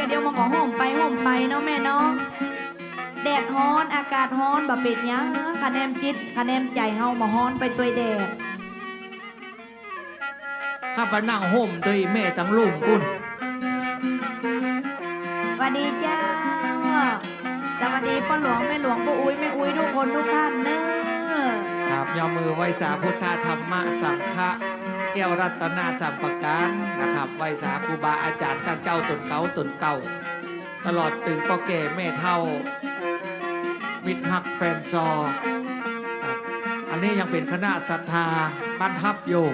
ก็เดี๋ยวมันก็ห่มไปห่มไปเนาะแม่เนาะแดดฮ้อนอากาศฮ้อนบ่เป็นหยังคะแนนจิตคะแนนใจเฮามาฮ้อนไปตัวยแดดข้าพนั่งห่มด้วยแม่ตั้งลุ่มกุนสวัสดีเจ้าสวัสดีพ่อหลวงแม่หลวงพ่ออุ้ยแม่อุ้ยทุกคนทุกท่านเนอะครับยอมมือไหวสาพุทธธรรมะสังฆะ แก้วรัตนาสัมปการนะครับไหวสาครูบาอาจารย์ตั้งเจ้าตนเก่าตนเก่า ตลอดถึงพ่อแก่แม่เท่ามิตรฮักแฟนซอครับอันนี้ยังเป็นคณะศรัทธาบ้านทับอยู่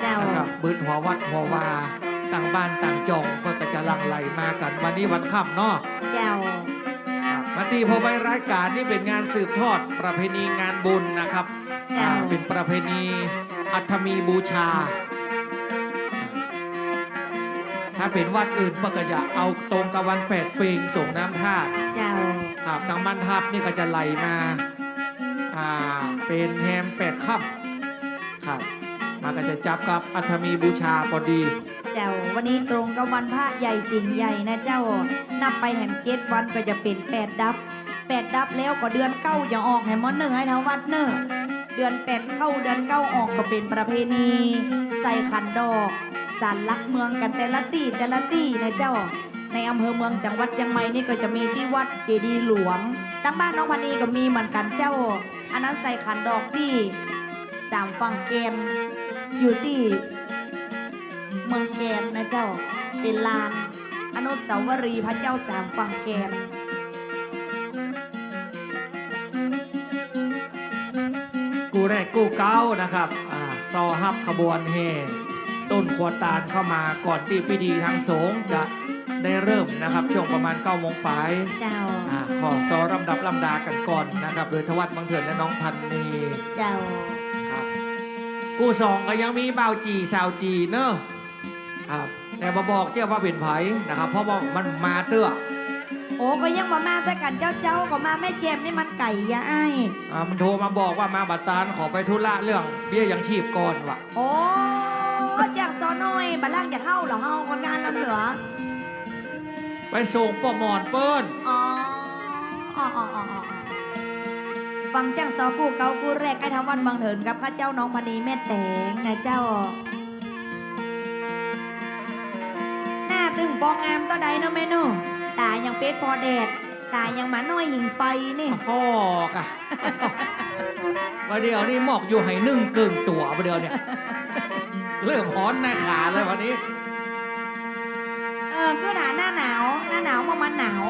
เจ้านะครับบืนหัววัดหัววาต่างบ้านต่างจองก็จะหลังไหลมากัน วันนี้วันค่ำเนาะเจ้าครับวันนี้พอไปรายการนี่เป็นงานสืบทอดประเพณีงานบุญนะครับเจ้าอ่าเป็นประเพณี อัฐมีบูชา ถ้าเป็นวัดอื่นก็จะเอาตรงกับวันแปดปีงส่งน้ำท่าตุเจ้าครับทางบ้านทับนี่ก็จะไหลมาอ่าเป็นแฮมแปดค่ำครับมาก็จะจับกับอัฐมีบูชาพอดี เจ้าวันนี้ตรงกับวันพระใหญ่สินใหญ่นะเจ้า นับไปแหมเจ็ดวันก็จะเป็นแปดดับแปดดับแล้วก็เดือนเก้าอย่าออกแหมมอนเนอร์ให้ทั้งวัดเนอร์ เดือนแปดเข้าเดือนเก้าออกก็เป็นประเพณี ใส่ขันดอกสารลักเมืองกันแต่ละตีแต่ละตีนะเจ้า ในอำเภอเมืองจังหวัดเชียงใหม่นี่ก็จะมีที่วัดเจดีย์หลวง ตั้งบ้านน้องพันนีก็มีเหมือนกันเจ้า อันนั้นใส่ขันดอกที่สามฝั่งเกมอยู่ที่เมืองแกนนะเจ้า เป็นลานอนุสาวรีย์พระเจ้าสามฝั่งแกน แรกกูเก้านะครับอ่าซอฮับขบวนเฮต้นขวดตาลเข้ามาก่อนที่พิธีทางสงฆ์จะได้เริ่มนะครับ ช่วงประมาณ9ก้าโมงปลายเจ้าอ่าขอซอลำดับลำดากันก่อนนะครับ โดยทวัดบางเถิดและน้องพันนีเจ้าครับกูสองก็ยังมีเบาวจีสาวจีเนอะครับแต่มาบอกเจ้าว่าเป็นไผนะครับ เพราะว่ามันมาเตื้อ โอ้ก็ยังมามาแต่กันเจ้าเจ้าก็มาแม่เจมนี่มันไก่ยะไอ้ายอ่ามันโทรมาบอกว่ามาบัตรตาลขอไปธุระเรื่องเบี้ยยังชีพก่อนว่ะโอ้จากซอน้อยบัลล่างจะเท่าเหรอเฮาคนงานลำเหลือไปส่งป้อหมอนเปิ้นอ๋ออ๋ออ๋ออ๋ออ๋อฟังจังซอกู้เกากู้แรกไอ้ทวันบางเถินกับข้าเจ้าน้องพนีแม่แตงนะเจ้า หน้าตึงปองงามต่อใดเนาะแม่หนู ตายังเป็ดพอแดด ตายังหมาน้อยหิงไฟนี่พ่อกะวันเดียวนี่หมอกอยู่ให้นึ่งกึ่งตัววันเดียวเนี่ย เริ่มฮ้อนหน้าขาเลยวันนี้ เออคือหนาหน้าหนาว หน้าหนาวมามันหนาว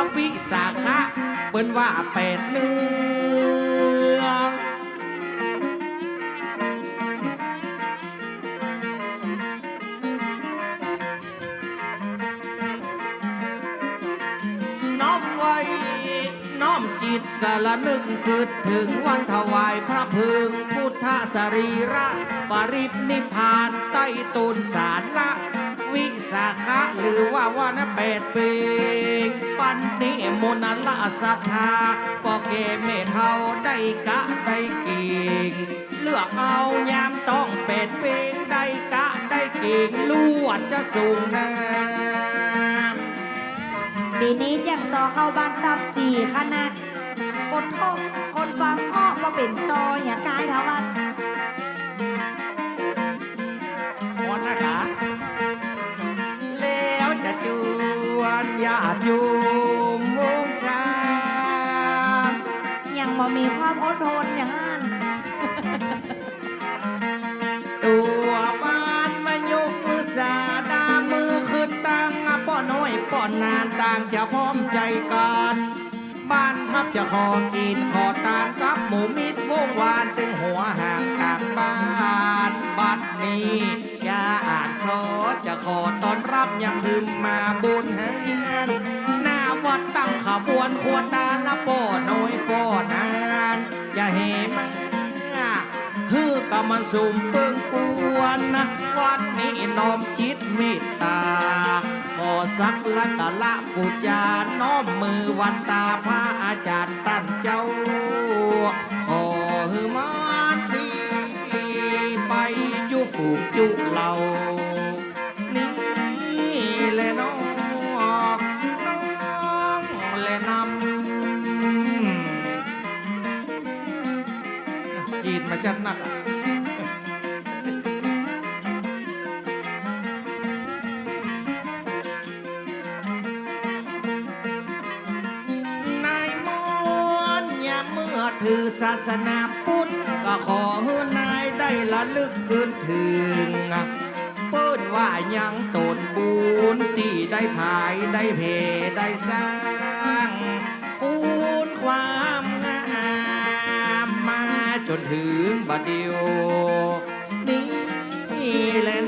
กับวิสาขะเปิ้นว่าเป็ดเนืองน้อมไว้น้อมจิตกะละนึกเกิดถึงวันถวายพระพึงพุทธสรีระ ปริปนิพพานใต้ต้นสารละ สาขะหรือว่าวันแปดเปีงปันนิมนละศรัทธาปอเกเมเท่าได้กะได้กิ่งเลือกเอายามต้องเป็ดเปงได้กะได้กิ่งลวดจะสูงน้ำปีนี้จังซอเข้าบ้านตับสี่คณะคนทบคนฟังอ้อว่าเป็นซออย่ากายทวัน ญาติโยมวงสามยังบ่มีความอดทนอย่างนั้นตัวบ้านมายกมือสาดามือขึ้นตั้งป้อน้อยป้อนนานต่างจะพร้อมใจกันบ้านทับจะขอกินขอตานกับหมูมิดวงวานตึงหัวห่างกากบ้านบัดนี้ อ่านโซจะขอตอนรับยังคืมมาบุญแหนหน้าวัดตั้งขบวนควรดาละป้อน้อยป้อนาน จะเฮมาฮือก็มันสุ่มเปิงกวนนะวันนี้น้อมจิตเมตตา ขอสักละกะละปูจาน้อมมือวันตาพระอาจารย์ตั้นเจ้ ศาสนาพุทธก็ขอให้นายได้ละลึกคืนถึงเปิ้นว่ายังตนบุญที่ได้ภายได้เพได้สร้างคูณความงามมาจนถึงบัดเดียวนี่แหละ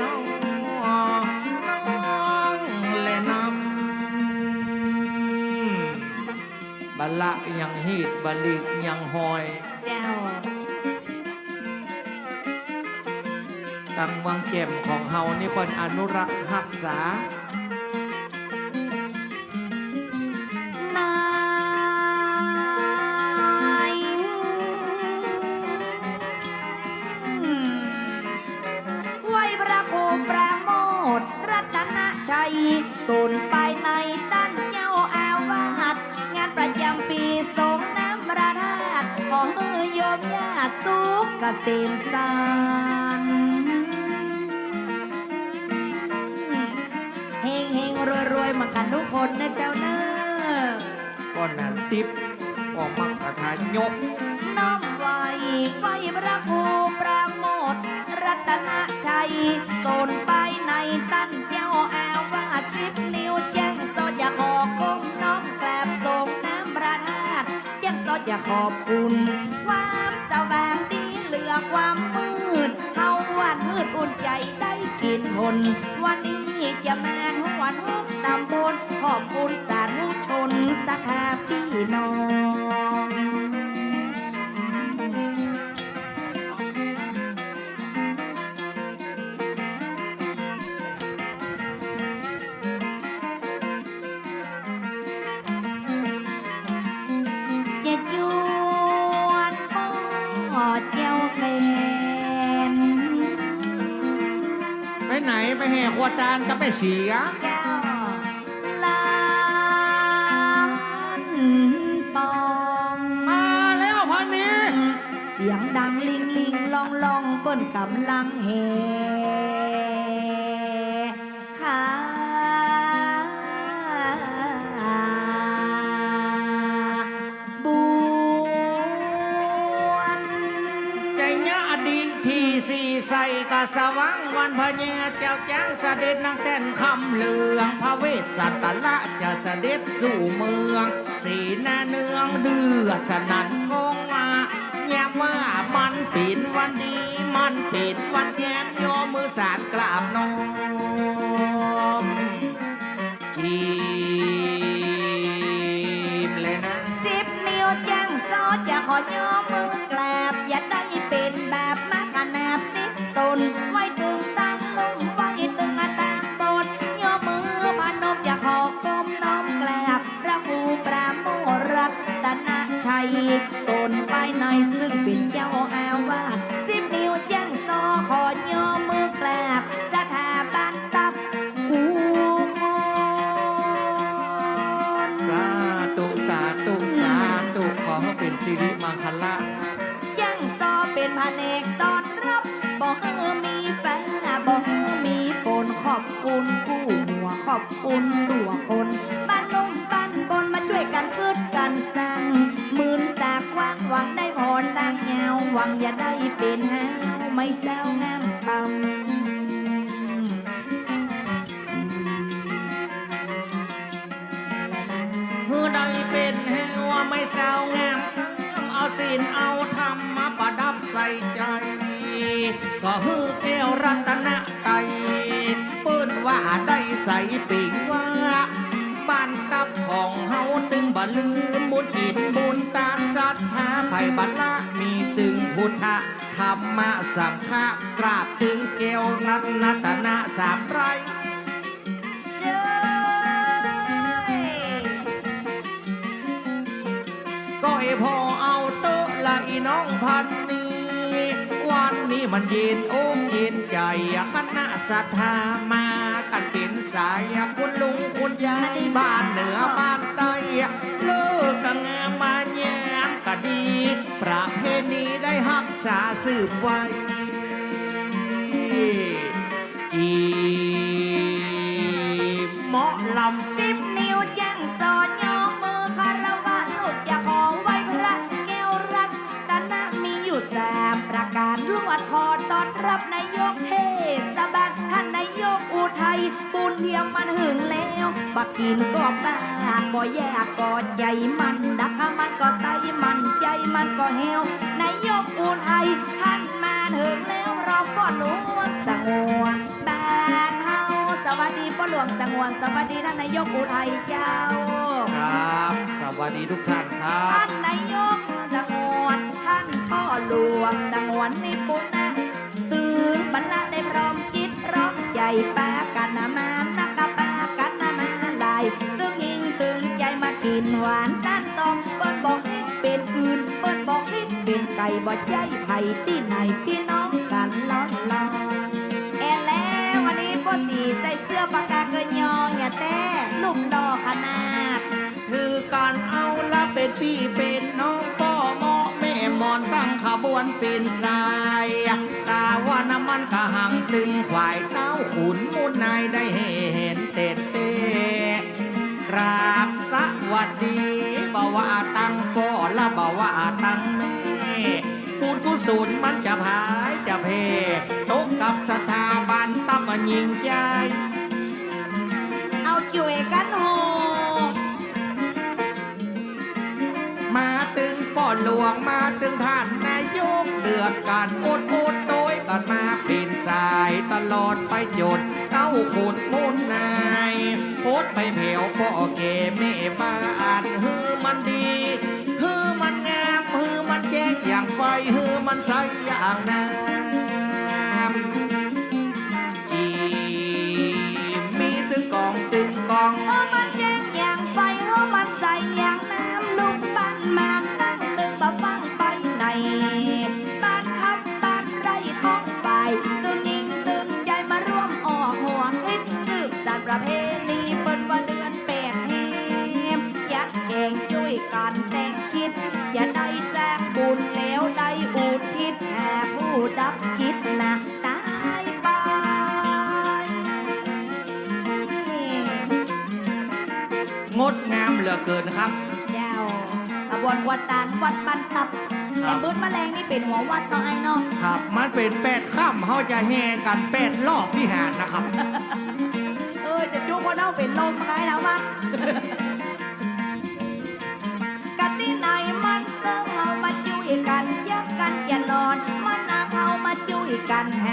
ะยังฮีดบัลิกยังหอย เจ้า ตังวังแจ่มของเฮานี่เป็นอนุรักษ์รักษา ระครูปราโมทรัตนชัยตนไปในตั้นเจ้าแอวว่าสิบนิ้วแจ้งสดอย่าขอก้มน้อมกราบส่งน้ำประทาตแจ้งสดอย่าขอบคุณความสว่างดีเหลือความมืดเฮาวันมืดอุ่นใจได้กินผลวันนี้จะแมนหัวทุกตำบลขอบคุณสาธุชนสัทธาพี่น้อง วดจานก็ไปเสียเจ้าลานปองมาแล้วพันนี้ เสียงดังลิงลิงลองลองเปิ้นกำลังเฮ สี่ใส่กะสว่างวันพญาเจ้าแจ้งเสด็จนางแต่นคำเหลืองพระเวสสัตละจะเสด็จสู่เมือง สีหน้าเนืองเดือดสนั่นกงมาแย้มว่ามันปิดวันดีมันปิดวันแย้มโยมมือสาดกราบน้อมจีมเลยนะสิบนิ้วแจ้งซอจะขอยอม ไม่เศร้างามปำจีเพื่อได้เป็นแห่ว่าไม่สาวงามเอาศีลเอาธรรมมาประดับใส่ใจ ก็ฮือแก้วรัตนไตรเปิ้นว่าได้ใส่ปิงว่าบ้านตับของเฮาตึงบ่ลืมบุญอินบุญตานศรัทธาไผ่บัลละมี ตึงพุทธธรรมะสังฆะกราบตึงเกวนัตนัตนะสามไรเจ้ยก็ไอพอเอาเตอะละอีน้องพันนี้วันนี้มันเย็นอกเย็นใจคณะศรัทธามากันเป็นสายคุณลุงคุณยายบ้านเหนือบ้านใต้เลิกกังามมาแย้ม ก็ดี ประเพณีได้หักษาสืบไว้จี แล้วบักกินก็บ้าก็แยกก็ใจมันดักมันก็ใส่มันใจมันก็เฮวนายกอุทัยท่านมาถึงแล้วเราก็หลวงสงวนบ้านเฮาสวัสดีพ่อหลวงสงวนสวัสดีท่านนายกอุทัยเจ้า ครับ สวัสดีทุกท่านครัท่าบนนายกสงวนท่านพ่อหลวงสงวนนิปุนะตื่นบรรละได้พร้อมจิตร้องใจปากันนามา ใจมากินหวานด้านตองเปิ้นบอกให้เป็นอื่นเปิ้นบอกให้เป็นไก่บ่ใจไผ่ที่ไหนพี่น้องกันล้อนลอนแอแล้ววันนี้พ่อสีใส่เสื้อปากกาเกยยองอย่าแต่ลุ่มหล่อขนาดคือการเอาละเป็นพี่เป็นน้องพ่อหมอแม่หมอนตั้งขบวนเป็นสายตาว่าน้ำมันกะหังตึงควาย พ่อละบ่ว่าตั้งแม่บุญกุศลมันจะพายจะเพตกกับสถาบันตั้มยิงใจ เอาจุยกันโหมาตึงป่อหลวงมาตึงท่านนายกเดือดกันอดอดโดยกันมาเป็นสายตลอดไปจนเต้าขุดมุนนายโพดไปเผวพ่อเกเมบ้านฮือมันดีางไฟฮือมันใสอย่างน้ำ ลือเกินครับ เจ้าขบวนวัดตานวัดบันตับครัแต่บบื้นแมลงนี่เป็นหัววัดเนาะไอ้เนาะครับ มันเป็นแปดข้ามเขาจะแห่กันแปดรอบวิหารนะครับ เออจะจุกว่าเน่าเป็นลมไงนะวัดกันที่ไหนมันเสื่อเอามาจุยกันยักกันอย่านอนมันนาเขามาจุยกันแฮ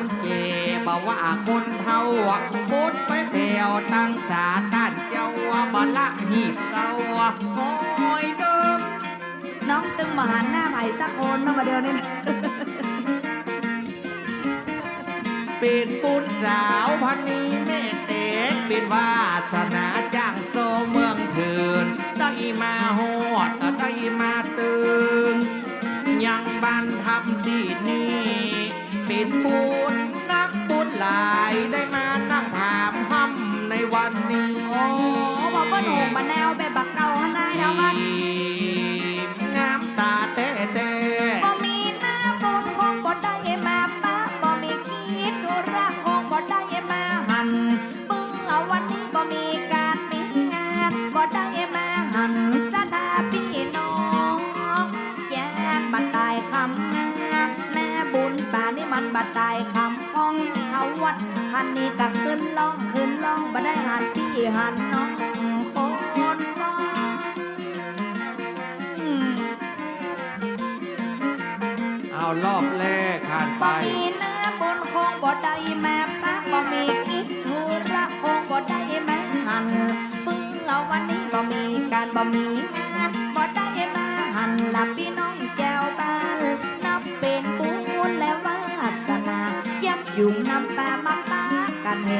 คนเก๋บ่ว่าคนเท่าพุดไปแผ่วตั้งสาด้านเจ้าบ่ละหีบเก่าโอ้ยเดิมน้องตึงมาหันหน้าไผ่สักคนเนาะมาเดียวนี่นะเป็นปุณสาวพันนี้แม่เตกเป็นวาสนาจ้างโซเมืองถืนได้มาโหดได้มาตึงยังบ้านทำดีนี่ เป็นบุญนักบุญหลายได้มานั่งผามห้ำในวันนี้ โอ้บอกว่าหนูมาแนวแบบบักก หันนี่ก็ขึ้นล่องขึ้นล่องบ่ได้หันพี่หันน้องคนฟ้าอืมเอารอบแรกผ่านไป บ่มีเนื้อบนคงบ่ได้แม่ป้าบ่มีกิจธุระคงบ่ได้แม่หันเพิ่งเอาวันนี้บ่มีการบ่มีงานบ่ได้แม่หันละพี่น้ ง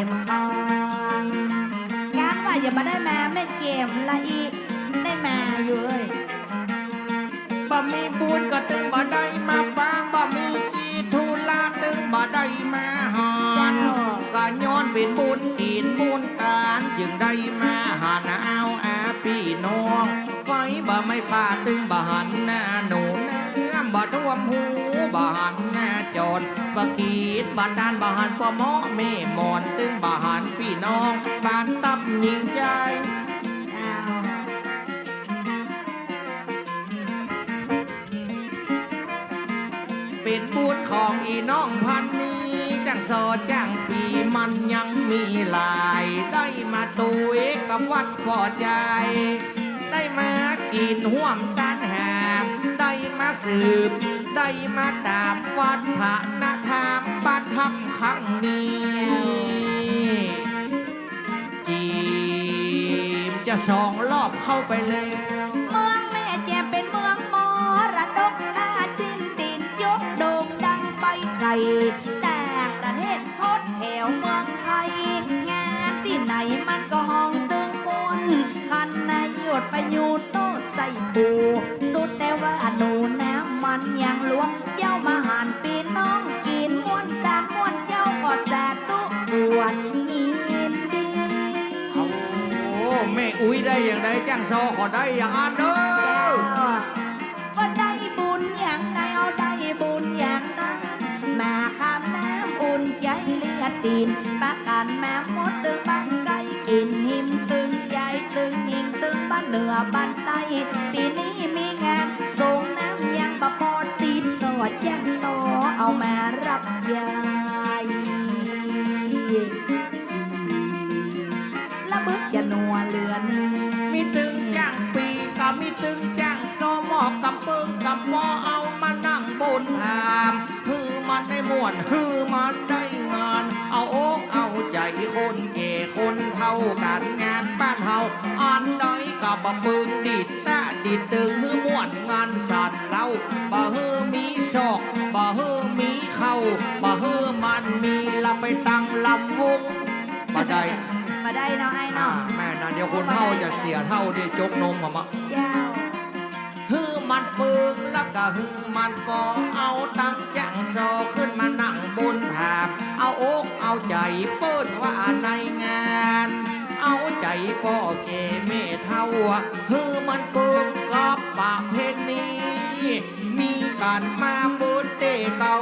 านว่าอย่ามาได้แม่ไม่เกมละอีได้แม่อยู่เอ้ยบ่มีบุญก็ตึงบ่ได้มาปางบ่มีกีทุลาตึงบ่ได้มาหอนก็ย้อนเป็นบุญกินบุญตานจึงได้มาหาหนาวอาพี่น้องไฟบ่ไม่ปาตึงบ่หันหน้าหนูน้ำบ่ท่วมหูบ่หันหน้าจ รบ่ขีดบ่ดานบ่หันปอหมอเมหมอนตึงบ่หันพี่น้องบ้านตับยิงใจเป็นบูธของอีน้องพันนี้จังโซจังปีมันยังมีหลาย ได้มาตุยกับวัดพอใจ ได้มากินห่วมกันแหมได้มาสืบ ได้มาตามวัฒนธรรมบ้านทับครั้งนี้ จีมจะสองรอบเข้าไปเลยเมืองแม่แจ่มเป็นเมืองมรดกอาจินดินยกโด่งดังไปไกลแต่ประเทศโคตรแถวเมืองไทย งานที่ไหนมันก็ห้องตึงมนคันนายหยดไปอยู่โต๊ะใส่ปู ได้อย่างใดจ้างซอขอได้อย่างอันเด้อว่าได้บุญอย่างใดเอาได้บุญอย่างนั้นมาคำน้ำอุ่นใจเลียดตีนปากันแม่มดตึงบ้านไก่กินหิมตึงใหญ่ตึงหิงตึงบ้านเหนือบ้านใต้ปีนี้มีงานส่งน้ำยังบะปอตีนก็แจ้งโซเอามารับยา ตึงจ้างโซหมอกกับเปิงกับหมอเอามานั่งบนหามฮือมันได้ม่วนฮือมันได้งาน เอาอกเอาใจคนเก่คนเท่ากันงานบ้านเฮาอันใดกับบะปึงดิดตาดิดตึงฮือม่วนงานสันเล่าบ่ฮือมีศอกบ่ฮือมีเข้าบ่ฮือมันมีละไปตั้งลำวงบ่ได้มาได้เนาะไอ้อ่าเนาะ แม่นะเดี๋ยวคนเท่าจะเสียเท่าได้จกนมมามาเจ้าฮือ มันปึงแล้วก็ฮือมันก็เอาตังจังโซขึ้นมานั่งบนผาบเอาอกเอาใจเปิ้นว่าในงาน เอาใจป่อเกเมเท่าฮือมันปึงกับปากเพนนี้ มีการมาบุญเตเก่า